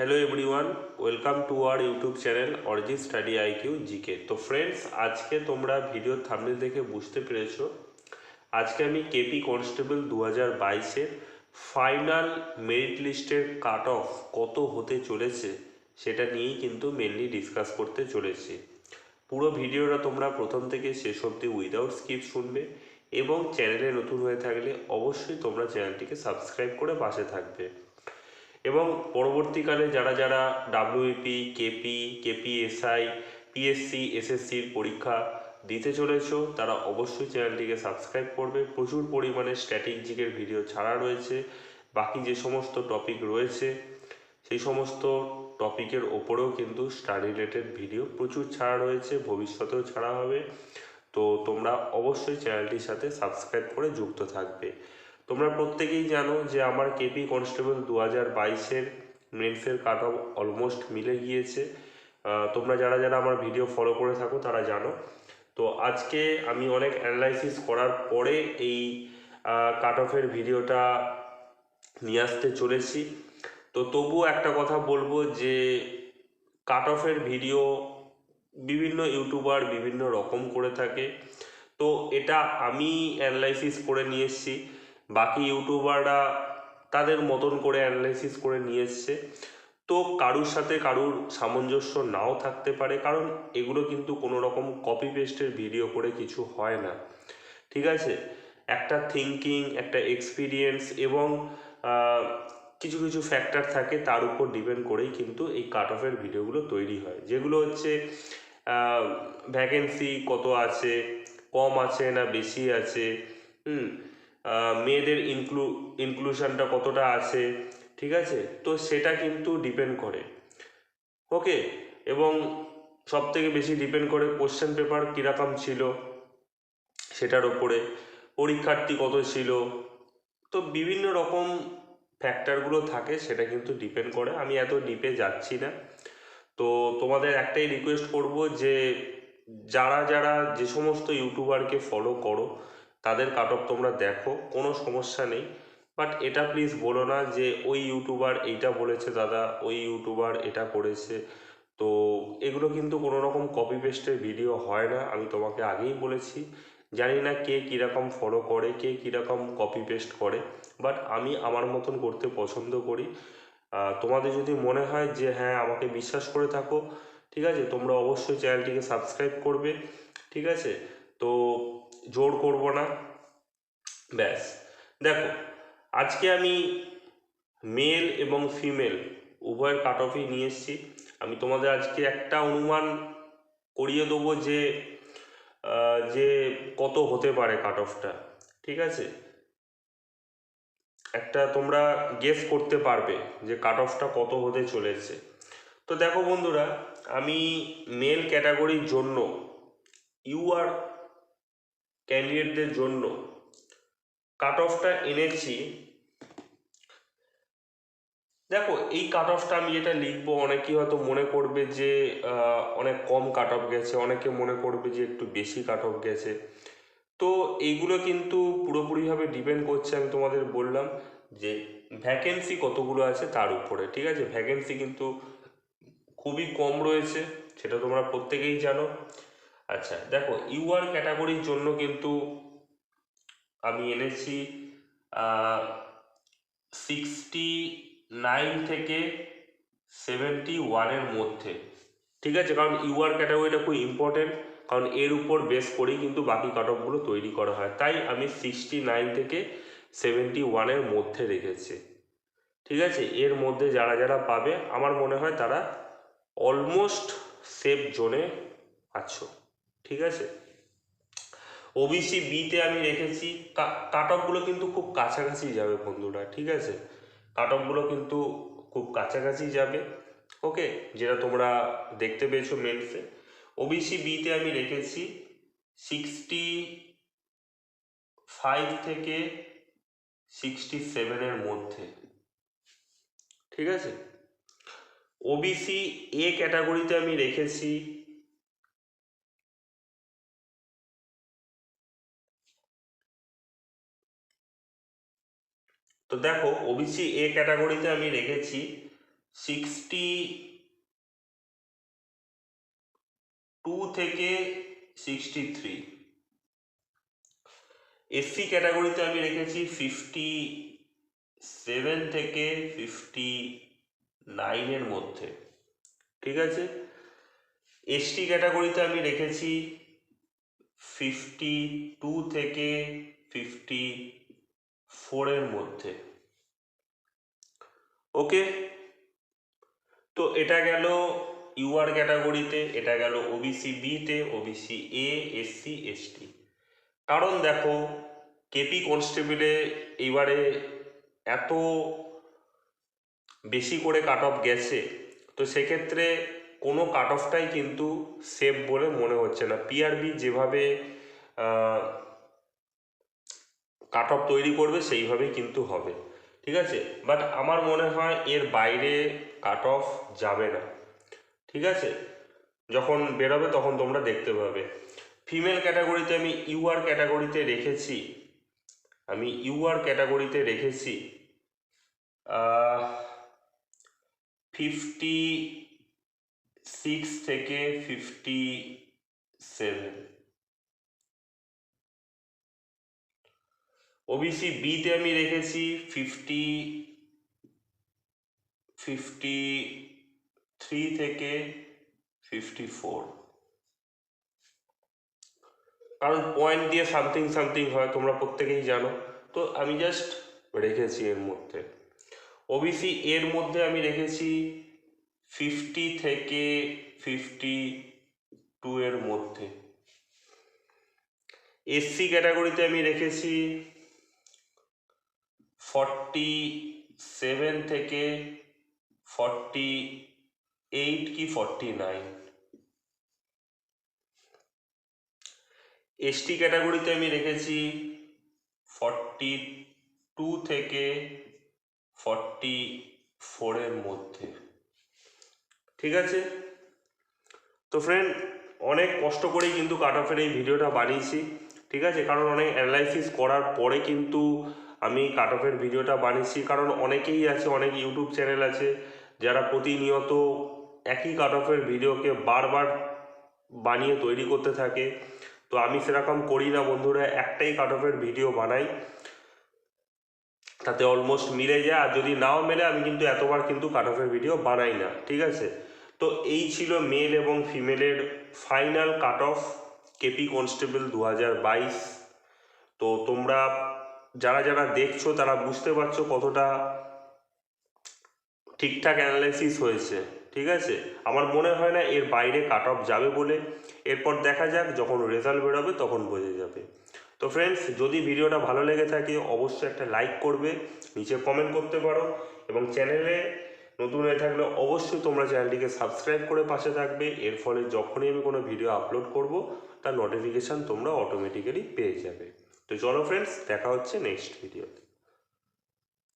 Hello everyone welcome to our YouTube channel origin study IQ GK তো friends আজকে তোমরা video thumbnail দেখে বুঝতে পেরেছ। আজকে আমি কেপি কনস্টেবল দু হাজার বাইশের ফাইনাল মেরিট লিস্টের কাট অফ কত হতে চলেছে, সেটা নিয়েই কিন্তু মেনলি ডিসকাস করতে চলেছি। পুরো ভিডিওটা তোমরা প্রথম থেকে শেষ অবধি উইদাউট স্কিপ শুনবে এবং চ্যানেলে নতুন হয়ে থাকলে অবশ্যই তোমরা চ্যানেলটিকে সাবস্ক্রাইব করে পাশে থাকবে। এবং পরবর্তীকালে যারা যারা ডাব্লিউপি কেপি কেপিএসআই পিএসসি এসএসসির পরীক্ষা দিতে চলেছো, তারা অবশ্যই চ্যানেলটিকে সাবস্ক্রাইব করবে। প্রচুর পরিমাণে স্ট্র্যাটেজিকের ভিডিও ছাড়া রয়েছে। বাকি যে সমস্ত টপিক রয়েছে, সেই সমস্ত টপিকের ওপরেও কিন্তু স্টাডি রিলেটেড ভিডিও প্রচুর ছাড়া রয়েছে, ভবিষ্যতেও ছাড়া হবে। তো তোমরা অবশ্যই চ্যানেলটির সাথে সাবস্ক্রাইব করে যুক্ত থাকবে। তোমরা প্রত্যেকেই জানো যে আমার কেপি কনস্টেবল দু হাজার বাইশের মেন্সের কাট অফ অলমোস্ট মিলে গিয়েছে। তোমরা যারা যারা আমার ভিডিও ফলো করে থাকো, তারা জানো। তো আজকে আমি অনেক অ্যানালাইসিস করার পরে এই কাট অফের ভিডিওটা নিয়ে আসতে চলেছি। তো তবুও একটা কথা বলব যে কাট অফের ভিডিও বিভিন্ন ইউটিউবার বিভিন্ন রকম করে থাকে। তো এটা আমি অ্যানালাইসিস করে নিয়ে এসেছি। বাকি ইউটিউবাররা তাদের মতন করে অ্যানালাইসিস করে নিয়ে এসছে। তো কারুর সাথে কারুর সামঞ্জস্য নাও থাকতে পারে, কারণ এগুলো কিন্তু কোনো রকম কপি পেস্টের ভিডিও করে কিছু হয় না। ঠিক আছে? একটা থিঙ্কিং একটা এক্সপিরিয়েন্স এবং কিছু কিছু ফ্যাক্টর থাকে তার উপর ডিপেন্ড করেই কিন্তু এই কাট অফের ভিডিওগুলো তৈরি হয়। যেগুলো হচ্ছে ভ্যাকেন্সি কত আছে, কম আছে না বেশি আছে, হুম মেয়েদের ইনক্লু ইনক্লুশনটা কতটা আছে, ঠিক আছে? তো সেটা কিন্তু ডিপেন্ড করে। ওকে এবং সব থেকে বেশি ডিপেন্ড করে কোশ্চেন পেপার কীরকম ছিল, সেটার ওপরে পরীক্ষার্থী কত ছিল? তো বিভিন্ন রকম ফ্যাক্টরগুলো থাকে, সেটা কিন্তু ডিপেন্ড করে। আমি এত ডিপে যাচ্ছি না। তো তোমাদের একটাই রিকোয়েস্ট করব যে, যারা যারা যে সমস্ত ইউটিউবারকে ফলো করো তাদের কাট অফ তোমরা দেখো, কোনো সমস্যা নেই। বাট এটা প্লিজ বলো না যে ওই ইউটিউবার এইটা বলেছে, দাদা, ওই ইউটিউবার এটা করেছে। তো এগুলো কিন্তু কোনো রকম কপি পেস্টের ভিডিও হয় না। আমি তোমাকে আগেই বলেছি, জানি না কে কীরকম ফলো করে, কে কীরকম কপি পেস্ট করে। বাট আমি আমার মতন করতে পছন্দ করি। তোমাদের যদি মনে হয় যে হ্যাঁ আমাকে বিশ্বাস করে থাকো, ঠিক আছে? তোমরা অবশ্যই চ্যানেলটিকে সাবস্ক্রাইব করবে, ঠিক আছে? তো জোর করব না। ব্যাস। দেখো, আজকে আমি মেল এবং ফিমেল উভয়ের কাট অফই নিয়ে এসেছি। আমি তোমাদের আজকে একটা অনুমান করিয়ে দেবো যে যে কত হতে পারে কাট অফটা ঠিক আছে? একটা তোমরা গেস করতে পারবে যে কাট অফটা কত হতে চলেছে। তো দেখো বন্ধুরা, আমি মেল ক্যাটাগরির জন্য ইউআর ক্যান্ডিডেটদের জন্য কাট অফটা এনেছি দেখো, এই কাট অফটা আমি যেটা লিখব, অনেকেই হয়তো মনে করবে যে অনেক কম কাট অফ গেছে, অনেকে মনে করবে যে একটু বেশি কাট অফ গেছে। তো এইগুলো কিন্তু পুরোপুরিভাবে ডিপেন্ড করছে, আমি তোমাদের বললাম যে ভ্যাকেন্সি কতগুলো আছে তার উপরে, ঠিক আছে? ভ্যাকেন্সি কিন্তু খুবই কম রয়েছে, সেটা তোমরা প্রত্যেকেই জানো। আচ্ছা দেখো ইউআর ক্যাটাগরির জন্য কিন্তু আমি এনেছি সিক্সটি নাইন থেকে সেভেন্টি ওয়ানের মধ্যে, ঠিক আছে? কারণ ইউআর ক্যাটাগরিটা খুব ইম্পর্টেন্ট কারণ এর উপর বেস করেই কিন্তু বাকি কাট অফগুলো তৈরি করা হয়। তাই আমি সিক্সটি নাইন থেকে সেভেন্টি ওয়ানের মধ্যে রেখেছি, ঠিক আছে? এর মধ্যে যারা যারা পাবে, আমার মনে হয় তারা অলমোস্ট সেফ জোনে আছো। ঠিক আছে? ওবিসি বিতে আমি রেখেছি। কাট অফগুলো কিন্তু খুব কাছাকাছি যাবে বন্ধুরা, ঠিক আছে? কাট অফগুলো কিন্তু খুব কাছাকাছি যাবে, ওকে? যেটা তোমরা দেখতে পেয়েছ মেন্সে ওবিসি বিতে আমি রেখেছি সিক্সটি ফাইভ থেকে সিক্সটি সেভেনের মধ্যে, ঠিক আছে? ওবিসি এ ক্যাটাগরিতে আমি রেখেছি তো দেখো ওবিসি এ ক্যাটাগরিতে আমি রেখেছি সিক্সটি টু থেকে সিক্সটি থ্রি এসসি ক্যাটাগরিতে আমি রেখেছি ফিফটি সেভেন থেকে ফিফটি নাইনের মধ্যে, ঠিক আছে? এসটি ক্যাটাগরিতে আমি রেখেছি ফিফটি টু থেকে ফিফটি ফোরের মধ্যে। ওকে তো এটা গেল ইউআর ক্যাটাগরিতে, এটা গেল ওবিসি বিতে ওবিসি এ এসসি এসটি কারণ দেখো কেপি কনস্টেবলে এবারে এত বেশি করে কাট অফ গেছে, তো সেক্ষেত্রে কোনো কাট অফটাই কিন্তু সেফ বলে মনে হচ্ছে না। পিআরবি যেভাবে কাট অফ তৈরি করবে, সেইভাবেই কিন্তু হবে। ঠিক আছে? বাট আমার মনে হয় এর বাইরে কাট অফ যাবে না। ঠিক আছে? যখন বেরোবে তখন তোমরা দেখতে পাবে। ফিমেল ক্যাটাগরিতে আমি ইউআর ক্যাটাগরিতে রেখেছি। আমি ইউআর ক্যাটাগরিতে রেখেছি। ফিফটি সিক্স থেকে ফিফটি সেভেন ওবিসি বিতে আমি রেখেছি ফিফটি ফিফটি থ্রি থেকে ফিফটি ফোর কারণ পয়েন্ট দিয়ে সামথিং সামথিং হয়, তোমরা প্রত্যেকেই জানো। তো আমি জাস্ট রেখেছি এর মধ্যে। ওবিসি এর মধ্যে আমি রেখেছি ফিফটি থেকে ফিফটি টু এর মধ্যে। এসসি ক্যাটাগরিতে আমি রেখেছি ফর্টি সেভেন থেকে ফর্টি এইট কি ফর্টি নাইন এসটি ক্যাটাগরিতে আমি রেখেছি ফর্টি টু থেকে ফর্টি ফোরের মধ্যে। ঠিক আছে? তো ফ্রেন্ড অনেক কষ্ট করেই কিন্তু কাট অফের এই ভিডিওটা বানিয়েছি। ঠিক আছে? কারণ অনেক অ্যানালাইসিস করার পরে কিন্তু আমি কাট অফের ভিডিওটা বানিয়েছি, কারণ অনেকেই আছে, অনেক ইউটিউব চ্যানেল আছে, যারা প্রতিনিয়ত একই কাট অফের ভিডিওকে বারবার বানিয়ে তৈরি করতে থাকে। তো আমি সেরকম করি না বন্ধুরা, একটাই কাট অফের ভিডিও বানাই। তাতে অলমোস্ট মিলে যায়, আর যদি নাও মেলে, আমি কিন্তু এতবার কিন্তু কাট অফের ভিডিও বানাই না, ঠিক আছে? তো এই ছিল মেল এবং ফিমেলের final cut off KP constable দু হাজার বাইশ। তো তোমরা যারা যারা দেখছ, তারা বুঝতে পারছ কতটা ঠিকঠাক অ্যানালাইসিস হয়েছে, ঠিক আছে? আমার মনে হয় না এর বাইরে কাট অফ যাবে বলে। এরপর দেখা যাক, যখন রেজাল্ট বেরোবে তখন বোঝা যাবে। তো ফ্রেন্ডস যদি ভিডিওটা ভালো লেগে থাকে, অবশ্যই একটা লাইক করবে, নিচে কমেন্ট করতে পারো এবং চ্যানেলে নতুন হয়ে থাকলে অবশ্যই তোমরা চ্যানেলটিকে সাবস্ক্রাইব করে পাশে থাকবে। এর ফলে যখনই আমি কোনো ভিডিও আপলোড করব, তার নোটিফিকেশান তোমরা অটোমেটিক্যালি পেয়ে যাবে। তো চলো ফ্রেন্ডস দেখা হচ্ছে নেক্সট ভিডিওতে